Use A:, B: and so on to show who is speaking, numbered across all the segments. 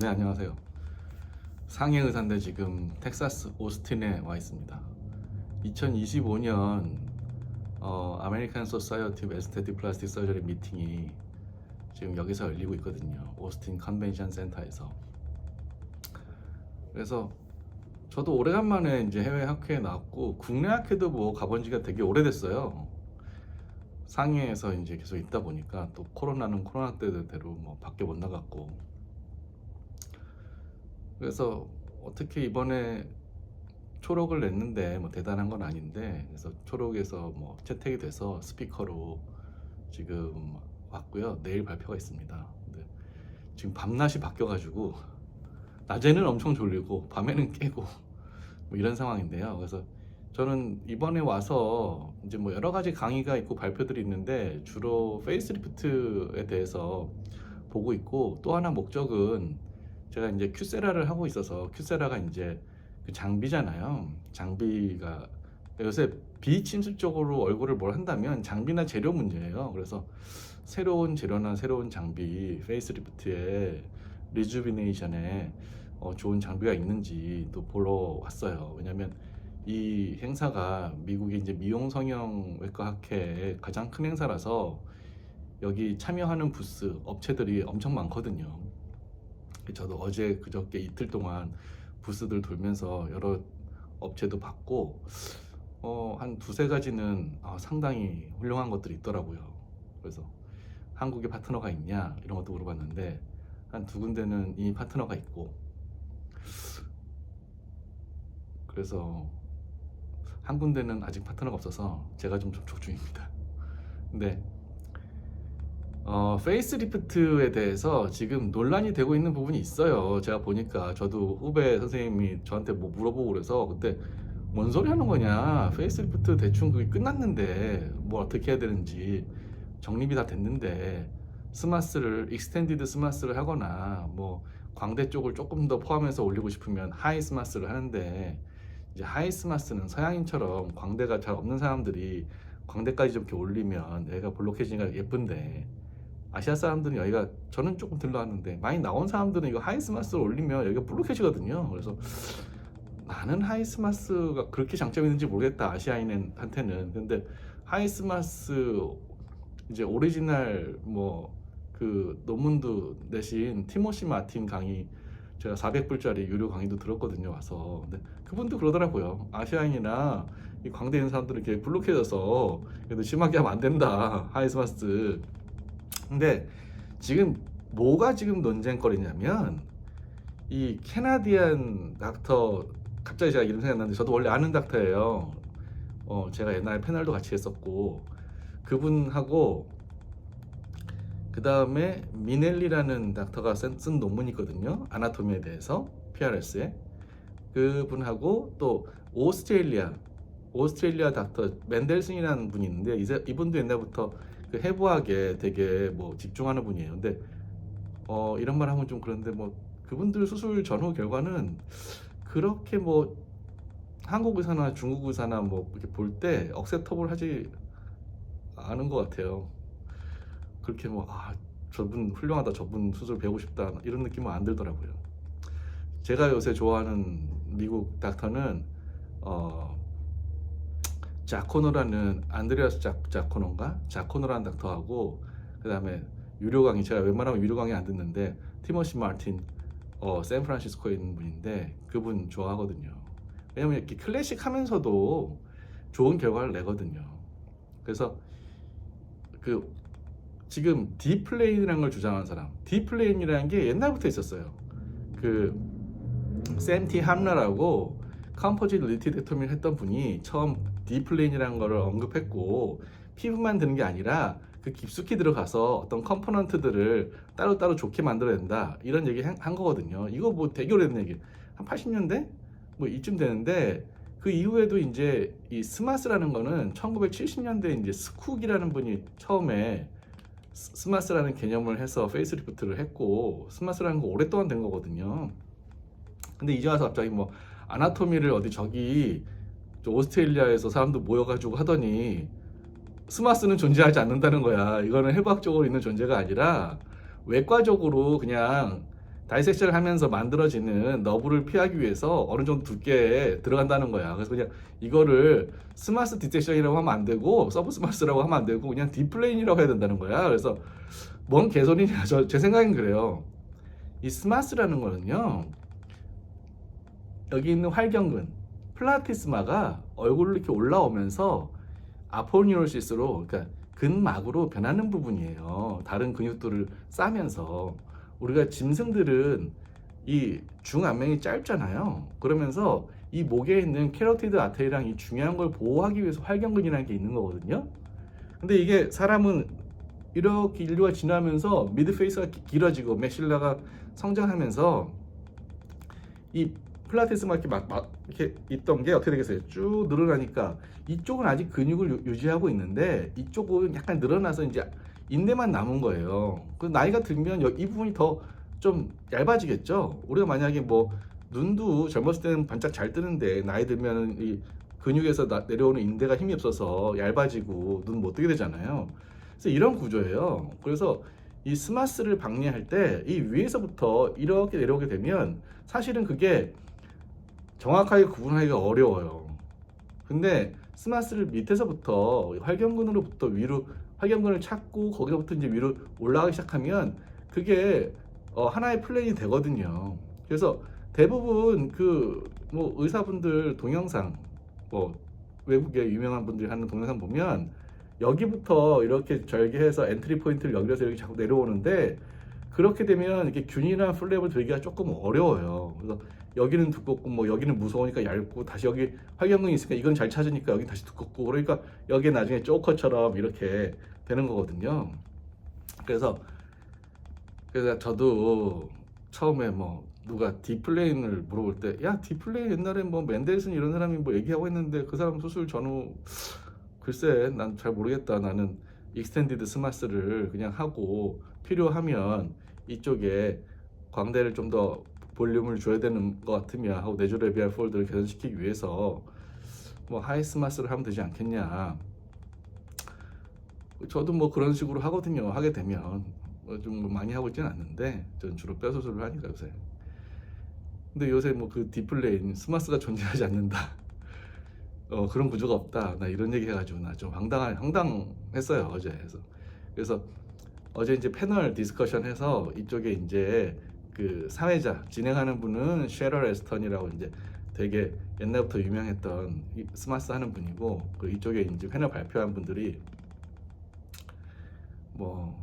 A: 네 안녕하세요. 상해 의사인데 지금 텍사스 오스틴에 와 있습니다. 2025년 어, 아메리칸 소사이어티 에스테틱 플라스틱 서저리 미팅이 지금 여기서 열리고 있거든요. 오스틴 컨벤션 센터에서. 그래서 저도 오래간만에 이제 해외 학회에 나왔고 국내 학회도 뭐 가본 지가 되게 오래됐어요. 상해에서 이제 계속 있다 보니까 또 코로나는 코로나 때대로 뭐 밖에 못 나갔고 그래서 어떻게 이번에 초록을 냈는데 뭐 대단한 건 아닌데 그래서 초록에서 뭐 채택이 돼서 스피커로 지금 왔고요 내일 발표가 있습니다. 근데 지금 밤낮이 바뀌어가지고 낮에는 엄청 졸리고 밤에는 깨고 뭐 이런 상황인데요. 그래서 저는 이번에 와서 이제 뭐 여러 가지 강의가 있고 발표들이 있는데 주로 페이스리프트에 대해서 보고 있고 또 하나 목적은 제가 이제 큐세라를 하고 있어서 큐세라가 이제 그 장비잖아요. 장비가 요새 비침습적으로 얼굴을 뭘 한다면 장비나 재료 문제예요. 그래서 새로운 재료나 새로운 장비 페이스리프트에 리주비네이션에 어, 좋은 장비가 있는지 또 보러 왔어요. 왜냐면 이 행사가 미국의 이제 미용 성형 외과 학회의 가장 큰 행사라서 여기 참여하는 부스 업체들이 엄청 많거든요. 저도 어제 그저께 이틀 동안 부스들 돌면서 여러 업체도 봤고 어, 한 두세 가지는 아, 상당히 훌륭한 것들이 있더라고요. 그래서 한국에 파트너가 있냐 이런 것도 물어봤는데 한 두 군데는 이미 파트너가 있고 그래서 한 군데는 아직 파트너가 없어서 제가 좀 접촉 중입니다. 근데 어, 페이스리프트에 대해서 지금 논란이 되고 있는 부분이 있어요. 제가 보니까 저도 후배 선생님이 저한테 뭐 물어보고 그래서 그때 뭔 소리 하는 거냐. 페이스리프트 대충 그게 끝났는데 뭐 어떻게 해야 되는지 정립이 다 됐는데 스마스를 익스텐디드 스마스를 하거나 뭐 광대 쪽을 조금 더 포함해서 올리고 싶으면 하이 스마스를 하는데 이제 하이 스마스는 서양인처럼 광대가 잘 없는 사람들이 광대까지 좀 이렇게 올리면 얘가 볼록해지니까 예쁜데 아시아 사람들은 여기가 저는 조금 들러왔는데 많이 나온 사람들은 이거 하이스마스를 올리면 여기가 블록해지거든요. 그래서 나는 하이스마스가 그렇게 장점이 있는지 모르겠다 아시아인한테는. 근데 하이스마스 이제 오리지널 뭐 그 논문도 내신 티모시 마틴 강의 제가 400불짜리 유료 강의도 들었거든요 와서 근데 그분도 그러더라고요 아시아인이나 이 광대 있는 사람들은 이렇게 블록해져서 그래도 심하게 하면 안 된다 하이스마스 근데 지금 뭐가 지금 논쟁거리냐면 이 캐나디안 닥터 갑자기 제가 이름 생각났는데 저도 원래 아는 닥터예요. 어 제가 옛날에 패널도 같이 했었고 그분하고 그 다음에 미넬리라는 닥터가 쓴, 쓴 논문이 있거든요. 아나토미에 대해서 PRS에 그분하고 또 오스트레일리아 오스트레일리아 닥터 맨델슨이라는 분이 있는데 이제- 이분도 옛날부터 그 해부학에 되게 뭐 집중하는 분이에요. 근데 어 이런 말 하면 좀 그런데 뭐 그분들 수술 전후 결과는 그렇게 뭐 한국 의사나 중국 의사나 뭐 이렇게 볼 때 억셉터블 하지 않은 것 같아요. 그렇게 뭐 아 저분 훌륭하다 저분 수술 배우고 싶다 이런 느낌은 안 들더라고요. 제가 요새 좋아하는 미국 닥터는 어 자코노라는 안드레아스 자, 자코노인가 자코노라는 닥터하고 그 다음에 유료 강의 제가 웬만하면 유료 강의 안 듣는데 티머시 마틴 어 샌프란시스코에 있는 분인데 그분 좋아하거든요. 왜냐면 이렇게 클래식 하면서도 좋은 결과를 내거든요. 그래서 그 지금 디플레인이라는 걸 주장하는 사람, 디플레인이라는 게 옛날부터 있었어요. 그 샘티 함러라고 컴포지트 리티데토미를 했던 분이 처음 디플레인이라는 거를 언급했고 피부만 드는 게 아니라 그 깊숙이 들어가서 어떤 컴포넌트들을 따로따로 좋게 만들어야 된다 이런 얘기 한, 한 거거든요. 이거 뭐 되게 오래된 얘기. 한 80년대? 뭐 이쯤 되는데 그 이후에도 이제 이 스마스라는 거는 1970년대 이제 스쿡이라는 분이 처음에 스- 스마스라는 개념을 해서 페이스리프트를 했고 스마스라는 거 오랫동안 된 거거든요. 근데 이제 와서 갑자기 뭐 아나토미를 어디 저기 저 오스트레일리아에서 사람들 모여가지고 하더니 스마스는 존재하지 않는다는 거야. 이거는 해부학적으로 있는 존재가 아니라 외과적으로 그냥 다이섹션을 하면서 만들어지는 너브를 피하기 위해서 어느 정도 두께에 들어간다는 거야. 그래서 그냥 이거를 스마스 디텍션이라고 하면 안 되고 서브 스마스라고 하면 안 되고 그냥 디플레인이라고 해야 된다는 거야. 그래서 뭔 개소리냐? 저 제 생각엔 그래요. 이 스마스라는 거는요. 여기 있는 활경근 플라티스마가 얼굴로 이렇게 올라오면서 아포니오시스로 그러니까 근막으로 변하는 부분이에요. 다른 근육들을 싸면서 우리가 짐승들은 이 중안면이 짧잖아요. 그러면서 이 목에 있는 캐로티드 아테리랑 이 중요한 걸 보호하기 위해서 활경근이라는 게 있는 거거든요. 근데 이게 사람은 이렇게 인류가 지나면서 미드 페이스가 기- 길어지고 맥실라가 성장하면서 이 플라테스마 이렇게 막, 막 이렇게 있던 게 어떻게 되겠어요? 쭉 늘어나니까 이쪽은 아직 근육을 유- 유지하고 있는데 이쪽은 약간 늘어나서 이제 인대만 남은 거예요. 그 나이가 들면 여- 이 부분이 더 좀 얇아지겠죠. 우리가 만약에 뭐 눈도 젊었을 때는 반짝 잘 뜨는데 나이 들면 이 근육에서 나- 내려오는 인대가 힘이 없어서 얇아지고 눈 못 뜨게 되잖아요. 그래서 이런 구조예요. 그래서 이 스마스를 박리할 때 이 위에서부터 이렇게 내려오게 되면 사실은 그게 정확하게 구분하기가 어려워요. 근데 스마스를 밑에서부터 활경근으로부터 위로 활경근을 찾고 거기서부터 이제 위로 올라가기 시작하면 그게 어, 하나의 플랜이 되거든요. 그래서 대부분 그 뭐 의사분들 동영상 뭐 외국의 유명한 분들이 하는 동영상 보면 여기부터 이렇게 절개해서 엔트리 포인트를 연결해서 이렇게 자꾸 내려오는데 그렇게 되면 이렇게 균이나 플랩을 들기가 조금 어려워요. 그래서 여기는 두껍고 뭐 여기는 무서우니까 얇고 다시 여기 활경근이 있으니까 이건 잘 찾으니까 여기 다시 두껍고 그러니까 여기 나중에 쪼커처럼 이렇게 되는 거거든요. 그래서 그래서 저도 처음에 뭐 누가 디플레인을 물어볼 때 야 디플레인 옛날에 뭐 맨델슨 이런 사람이 뭐 얘기하고 했는데 그 사람 수술 전후 글쎄 난 잘 모르겠다 나는 익스텐디드 스마스를 그냥 하고 필요하면 이쪽에 광대를 좀 더 볼륨을 줘야 되는 것 같으면 하고 네조레비알 폴드를 개선시키기 위해서 뭐 하이 스마스를 하면 되지 않겠냐. 저도 뭐 그런 식으로 하거든요. 하게 되면. 뭐 좀뭐 많이 하고 있지는 않는데 전 주로 뼈 수술을 하니까 요새. 근데 요새 뭐 그 디플레인 스마스가 존재하지 않는다. 어, 그런 구조가 없다. 나 이런 얘기 해가지고 나 좀 황당한 황당했어요 어제. 그래서 그래서 어제 이제 패널 디스커션 해서 이쪽에 이제 그 사회자 진행하는 분은 쉐럴 에스턴이라고 이제 되게 옛날부터 유명했던 이 스마스 하는 분이고 그 이쪽에 이제 패널 발표한 분들이 뭐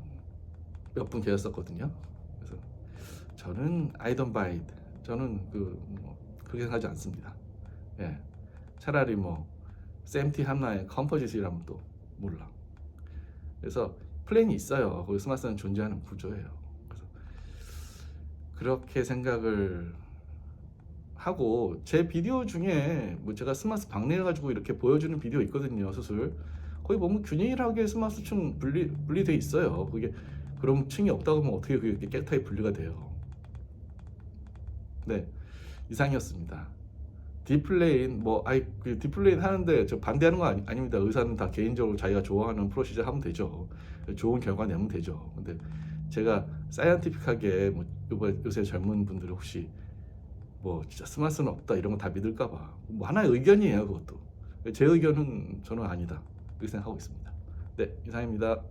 A: 몇 분 계셨었거든요. 그래서 저는 buy it. 저는 그 뭐 그렇게 생각하지 않습니다. 예. 차라리 뭐 샘티 하나의 컴포지트라면 또 몰라. 그래서 플랜이 있어요. 거기 스마스는 존재하는 구조예요. 그래서 그렇게 생각을 하고 제 비디오 중에 뭐 제가 스마스 박내해 가지고 이렇게 보여주는 비디오 있거든요. 수술. 거기 보면 균일하게 스마스층 분리 분리돼 있어요. 그게 그럼 층이 없다고 하면 어떻게 그게 깨끗하게 분리가 돼요. 네 이상이었습니다. 디플레인 뭐 아이 그 디플레인 하는데 저 반대하는 거 아니, 아닙니다. 의사는 다 개인적으로 자기가 좋아하는 프로시저 하면 되죠. 좋은 결과 내면 되죠. 근데 제가 사이언티픽하게 뭐 요새 젊은 분들 혹시 뭐 진짜 스마스는 없다 이런 거 다 믿을까 봐 뭐 하나의 의견이에요 그것도 제 의견은 저는 아니다 이렇게 생각하고 있습니다. 네 이상입니다.